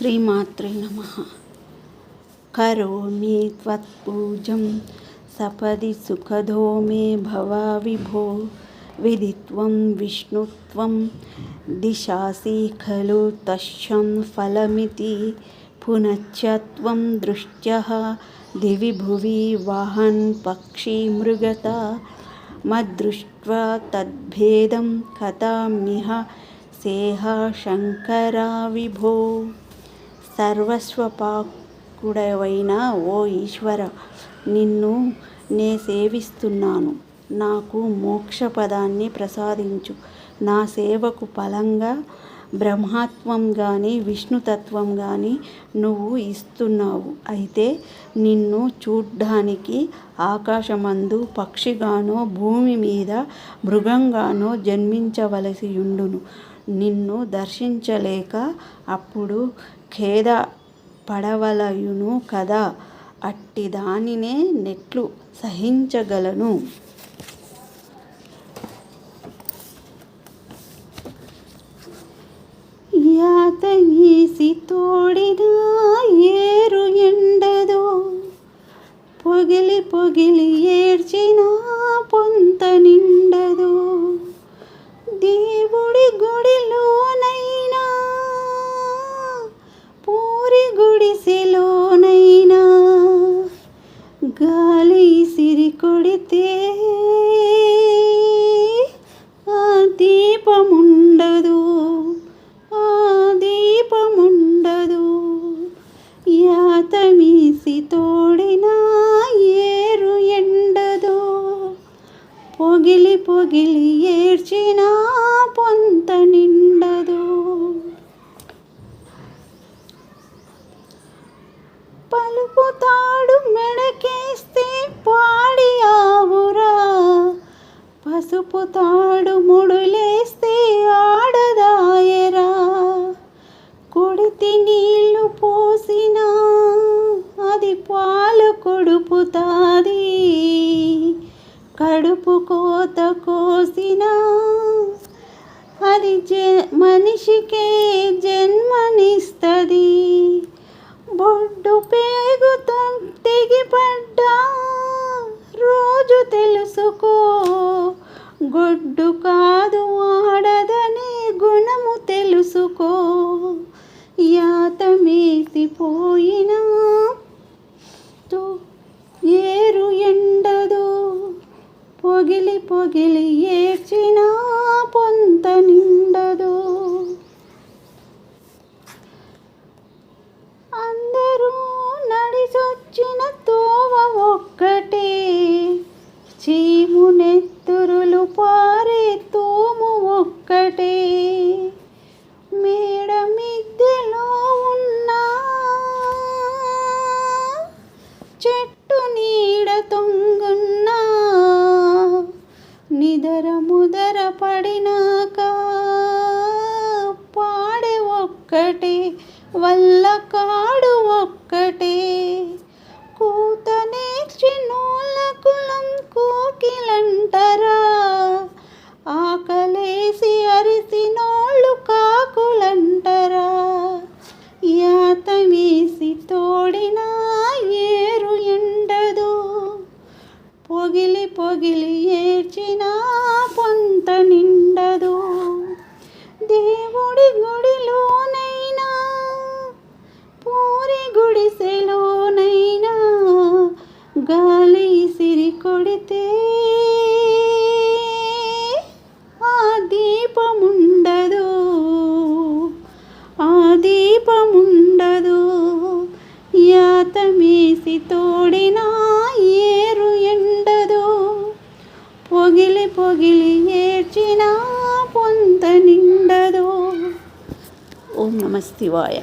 श्रीमात्र नम। करोमि त्वत्पूजं, सपदि सुखदो मे भव विभो विधित्वं विष्णुत्वं दिशासि खलु तस्यं फलमिति, पुनश्च त्वं दृष्ट्यः दिवि भुवि वाहन् पक्षिमृगता मद्दृष्ट्वा तद्भेदं कथाम्यह, सेहा शङ्करा विभो। సర్వస్వపాకుడవైన ఓ ఈశ్వర నిన్ను నే సేవిస్తున్నాను. నాకు మోక్షపదాన్ని ప్రసాదించు. నా సేవకు ఫలంగా బ్రహ్మత్వం కానీ విష్ణుతత్వం కానీ నువ్వు ఇస్తున్నావు. అయితే నిన్ను చూడ్డానికి ఆకాశమందు పక్షిగానో భూమి మీద మృగంగానో జన్మించవలసి ఉండును నిన్ను దర్శించలేక అప్పుడు ఖేద పడవలయును కదా? అట్టి దానినే నెట్లు సహించగలను. యాతగీసి తోడిన ఏరు ఎండదో పొగిలి పొగిలి గుడిలోనైనా పూరి గుడిసెలోనైనా గాలి సిరి కొడితే ఆ దీపముండదు ఆ దీపముండదు. యాతమీసి తోడినా ఏరు ఎండదు పొగిలి పొగిలి ఏడ్చినా పొంత నిండదు. పలుకుతాడు మెడకేస్తే పాడి ఆవురా. పసుపు తాడు ముడులేస్తే ఆడదాయరా. కొడితి నీళ్ళు పోసినా అది పాలు కొడుపుతాది. కడుపు కోత కోసినా అది జ మనిషికే జన్మనిస్తుంది. బొడ్డు పేగు తెగిపడ్డా రోజు తెలుసుకో. గొడ్డు కాదు ఆడదనే గుణము తెలుసుకో. యాతమేసిపోయినా తో ఏరు ఎండదు పొగిలి పొగిలి ఏడ్చినా పొంత నిండదో ఒక్కటే వల్ల కాడు ఒక్కటే. కూత నేర్చినోళ్ళ కులం కోకిలంటరా. ఆకలేసి అరిసినోళ్ళు కాకులంటరా. యాత తోడిన ఏరు ఎండదు. పొగిలి పొగిలి ఏడ్చిన పొంత నిండదు. దేవుడి గుడిలో యాతమేసి తోడినా ఏరు ఎండదు. పొగిలి పొగిలి ఏడ్చినా పొంత నిండదు. ఓం నమ శివాయ.